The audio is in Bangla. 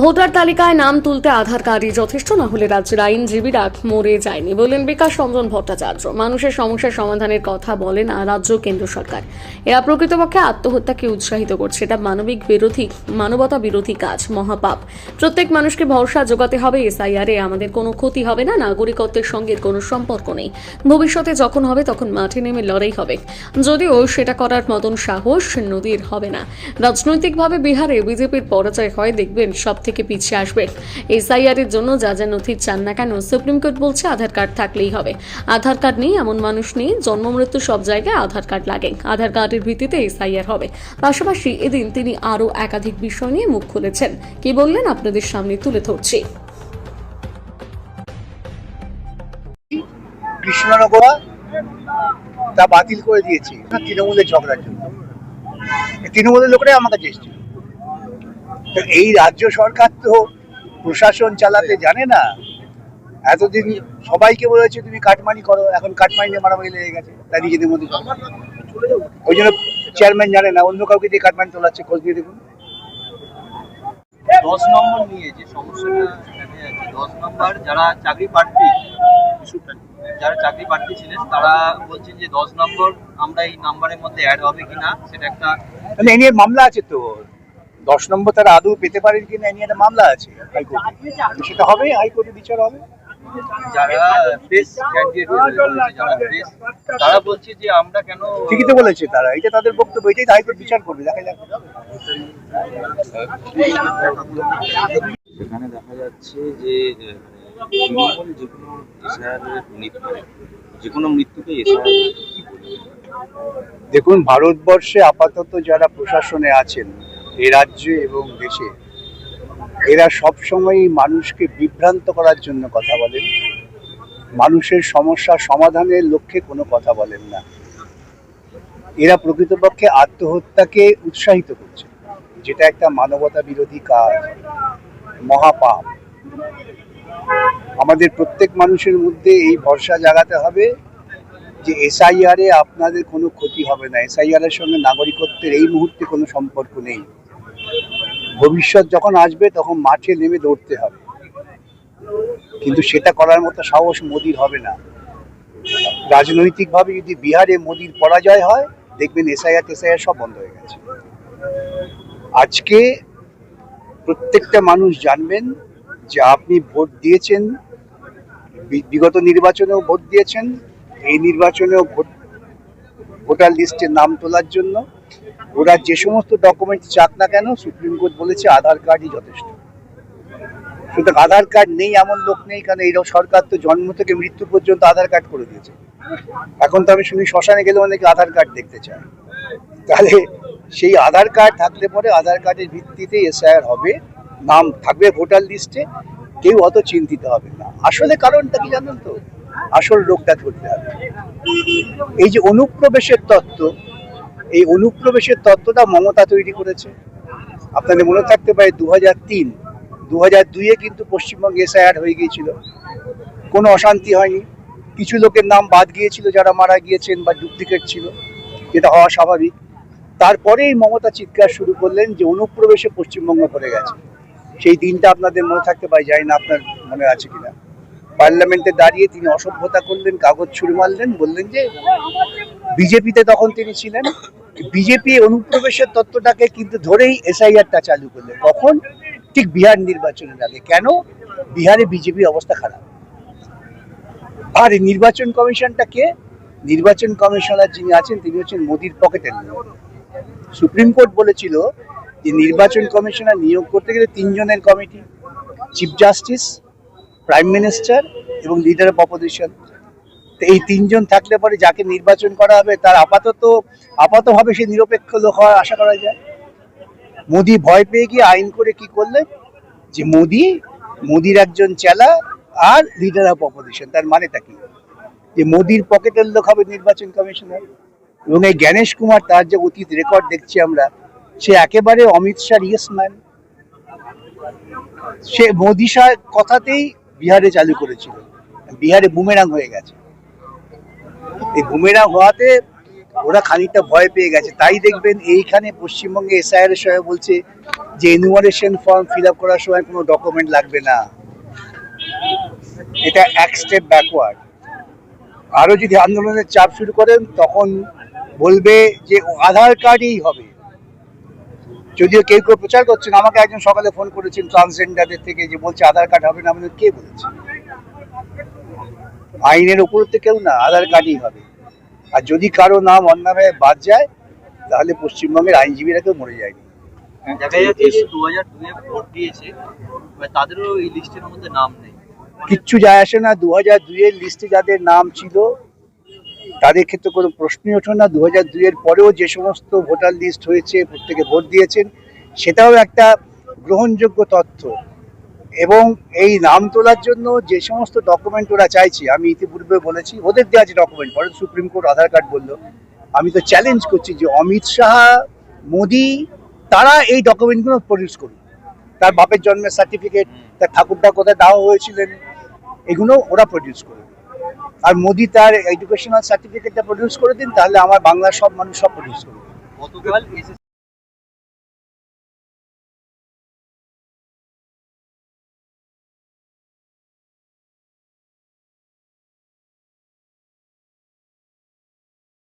ভোটার তালিকায় নাম তুলতে আধার কার্ডই যথেষ্ট, না হলে রাজ্যের আইনজীবীরা মরে যায়নি, বললেন বিকাশ রঞ্জন ভট্টাচার্য। মানুষের সমস্যার সমাধানের কথা বলেন রাজ্য কেন্দ্র সরকার। এরা প্রকৃতপক্ষে আত্মহত্যাকে উৎসাহিত করছে, এটা মানবিক বিরোধী, মানবতা বিরোধী কাজ, মহাপাপ। প্রত্যেক মানুষকে ভরসা যোগাতে হবে, এসআইআরে আমাদের কোনো ক্ষতি হবে না, নাগরিকত্বের সঙ্গে কোনো সম্পর্ক নেই। ভবিষ্যতে যখন হবে তখন মাঠে নেমে লড়াই হবে। যদিও সেটা করার মতন সাহস নদীর হবে না। রাজনৈতিকভাবে বিহারে বিজেপির পরাজয় হয়, দেখবেন সব থেকে পিছিয়ে আসবে। এসআইআর এর জন্য যা যা নথি চান না কেন সুপ্রিম কোর্ট বলছে আধার কার্ড থাকলেই হবে। আধার কার্ড নেই, এমন মানুষ নেই, জন্ম, মৃত্যু সব জায়গায় আধার কার্ড লাগে। আধার কার্ডের ভিত্তিতে এসআইআর হবে। পাশাপাশি এদিন তিনি আরও একাধিক বিষয় নিয়ে মুখ খুলেছেন। কি বললেন আপনাদের সামনে তুলে ধরছি। কৃষ্ণনগর, তা বাতিল করে দিয়েছি। তৃণমূলের ঝগড়ার জন্য। তৃণমূলের লোকরাই আমার কাছে এসেছিল তো এই রাজ্য সরকার তো প্রশাসন চালাতে জানে না। এতদিন সবাইকে বলেছে তুমি কাটমানি করো এখন কাটমানি নিয়ে মারামারি লেগে গেছে। তাই নিজেদের মধ্যে ওই জন্য চেয়ারম্যান জানে না অন্য কাউকে দিয়ে কাটমানি তোলাচ্ছে খোঁজ দিয়ে দেখুন। দশ নম্বর নিয়ে যে সমস্যাটা দেখা যাচ্ছে দশ নম্বর যারা চাকরি প্রার্থী যারা চাকরি প্রার্থী ছিলেন তারা বলছেন যে দশ নম্বর আমরা এই নাম্বারের মধ্যে অ্যাড হবে কিনা সেটা একটা মানে এ নিয়ে মামলা আছে তো। দশ নম্বর তারা আদৌ পেতে পারেন কিনা এ নিয়ে একটা মামলা আছে হাইকোর্টে। সেটা হবে হাইকোর্টে বিচার হবে। যারা ফ্রেশ ক্যান্ডিডেট তারা বলছে যে আমরা কেন ঠিকই তো বলেছে তারা এটা তাদের বক্তব্য এটাই তো হাইকোর্ট বিচার করবে দেখা যাক। সেখানে দেখা যাচ্ছে যে আহ, তৃণমূল যে কোনো মৃত্যু যে কোনো মৃত্যুকে এসআইআর দেখুন ভারতবর্ষে আপাতত যারা প্রশাসনে আছেন এ রাজ্যে এবং দেশে। এরা সবসময়ই মানুষকে বিভ্রান্ত করার জন্য কথা বলেন। মানুষের সমস্যা সমাধানের লক্ষ্যে কোনো কথা বলেন না। এরা প্রকৃতপক্ষে আত্মহত্যাকে উৎসাহিত করছে, যেটা একটা মানবতা বিরোধী কাজ, মহাপাপ। আমাদের প্রত্যেক মানুষের মধ্যে এই ভরসা জাগাতে হবে যে এসআইআর আপনাদের কোনো ক্ষতি হবে না। এসআইআর এর সঙ্গে নাগরিকত্বের এই মুহূর্তে কোনো সম্পর্ক নেই। ভবিষ্যৎ যখন আসবে, তখন মাঠে নেমে দৌড়তে হবে। কিন্তু সেটা করার মতো সাহস মোদির হবে না। রাজনৈতিকভাবে যদি বিহারে মোদির পরাজয় হয়, দেখবেন এসআইআর টেসআইআর সব বন্ধ হয়ে গেছে। আজকে প্রত্যেকটা মানুষ জানবেন যে আপনি ভোট দিয়েছেন বিগত নির্বাচনেও ভোট দিয়েছেন এই নির্বাচনেও ভোট, ভোটার লিস্টে নাম তোলার জন্য ওরা যে সমস্ত ডকুমেন্ট চাক না কেন, সুপ্রিম কোর্ট বলেছে আধার কার্ডই যথেষ্ট। সুতরাং আধার কার্ড নেই, এমন লোক নেই, কারণ এই সরকার তো জন্ম থেকে মৃত্যু পর্যন্ত আধার কার্ড করে দিয়েছে। এখন তো আমি শুনি শ্মশানে গেলে অনেকে আধার কার্ড দেখতে চায়। তাহলে সেই আধার কার্ড থাকলে পরে আধার কার্ডের ভিত্তিতে এসআইআর হবে, নাম থাকবে ভোটার লিস্টে, কেউ অত চিন্তিত হবে না। আসলে কারণটা কি জানেন তো? আসল রোগটা ধরতে হবে। এই যে অনুপ্রবেশের তত্ত্ব, এই অনুপ্রবেশের তত্ত্বটা মমতা তৈরি করেছে। আপনাদের মনে থাকতে পারে দু হাজার তিন দু হাজার দুইয়ে কিন্তু পশ্চিমবঙ্গে এসআইআর হয়ে গিয়েছিল। কোনো অশান্তি হয়নি। কিছু লোকের নাম বাদ গিয়েছিল যারা মারা গিয়েছেন বা ডুপ্লিকেট ছিল, যেটা হওয়া স্বাভাবিক। তারপরেই মমতা চিৎকার শুরু করলেন যে অনুপ্রবেশে পশ্চিমবঙ্গ পড়ে গেছে। সেই দিনটা আপনাদের মনে থাকতে পারে, জানি না আপনার মনে আছে কিনা। পার্লামেন্টে দাঁড়িয়ে তিনি অসভ্যতা করলেন, কাগজ ছুড়ে মারলেন, বললেন যে বিজেপিতে তখন তিনি ছিলেন। বিজেপি অনুপ্রবেশের তত্ত্বটাকে কিন্তু ধরেই এসআইআরটা চালু করলেন। কখন? ঠিক বিহার নির্বাচনের আগে। কেন? বিহারে বিজেপির অবস্থা খারাপ। আর নির্বাচন কমিশনটা কে? নির্বাচন কমিশনার যিনি আছেন, তিনি হচ্ছেন মোদির পকেটের সুপ্রিম কোর্ট বলেছিল যে নির্বাচন কমিশনার নিয়োগ করতে গেলে তিনজনের committee, chief justice prime minister এবং লিডার অফ অপোজিশন তো এই তিনজন থাকলে পরে যাকে নির্বাচন করা হবে, তার আপাতত, আপাতভাবে সে নিরপেক্ষ লোক হওয়ার আশা করা যায়। মোদি ভয় পেয়ে গিয়ে আইন করে কি করলেন যে মোদি, মোদির একজন চেলা আর লিডার অফ অপোজিশন তার মানেটা কি? যে মোদির পকেটের লোক হবে নির্বাচন কমিশনার। এবং এই জ্ঞানেশ কুমার, তার যে অতীত রেকর্ড দেখছি আমরা, সে একেবারে অমিত শাহ ইয়েস ম্যান সে মোদি শাহ কথাতেই বিহারে চালু করেছিল। বিহারে বুমেরাং হয়ে গেছে। এই বুমেরাং হওয়াতে ওরা খানিকটা ভয় পেয়ে গেছে। তাই দেখবেন এইখানে পশ্চিমবঙ্গে এসআইআর সময় বলছে যে এনুমারেশন ফর্ম ফিল আপ করার সময় কোনো ডকুমেন্ট লাগবে না। এটা এক স্টেপ ব্যাকওয়ার্ড আরও যদি আন্দোলনের চাপ শুরু করেন, তখন বলবে যে আধার কার্ডই হবে। যদিও কেউ কেউ প্রচার করছেন আমাকে একজন সকালে ফোন করেছেন ট্রান্সজেন্ডারদের থেকে যে বলছে আধার কার্ড হবে না আমাদের কে বলেছে? আইনের উপর তো কেউ না আধার কার্ডই হবে। আর যদি কারও নাম অন্যভাবে বাদ যায় তাহলে পশ্চিমবঙ্গের আইনজীবীরা কেউ মরে যায়নি। দেখা যাচ্ছে যে দু হাজার দুয়ে ভোট দিয়েছে তাদেরও এই লিস্টের মধ্যে নাম নেই। কিচ্ছু যায় আসে না। দু হাজার দুইয়ের লিস্টে যাদের নাম ছিল তাদের ক্ষেত্রে কোনো প্রশ্নই ওঠে না। দু হাজার দুইয়ের পরেও যে সমস্ত ভোটার লিস্ট হয়েছে, প্রত্যেকে ভোট দিয়েছেন, সেটাও একটা গ্রহণযোগ্য তথ্য। এবং এই নাম তোলার জন্য যে সমস্ত ডকুমেন্ট ওরা চাইছে, আমি ইতিপূর্বে বলেছি, ওদের দেওয়া যে ডকুমেন্ট পরে সুপ্রিম কোর্ট আধার কার্ড বলল, আমি তো চ্যালেঞ্জ করছি যে অমিত শাহ, মোদি, তারা এই ডকুমেন্টগুলো প্রডিউস করুন তার বাপের জন্মের সার্টিফিকেট তার ঠাকুরদা কোথায় দাওয়া হয়েছিলেন, এগুলো ওরা প্রডিউস করবে আর মোদি তার এডুকেশনাল সার্টিফিকেটটা প্রডিউস করে দিন, তাহলে আমার বাংলার সব মানুষ সব প্রডিউস করবে।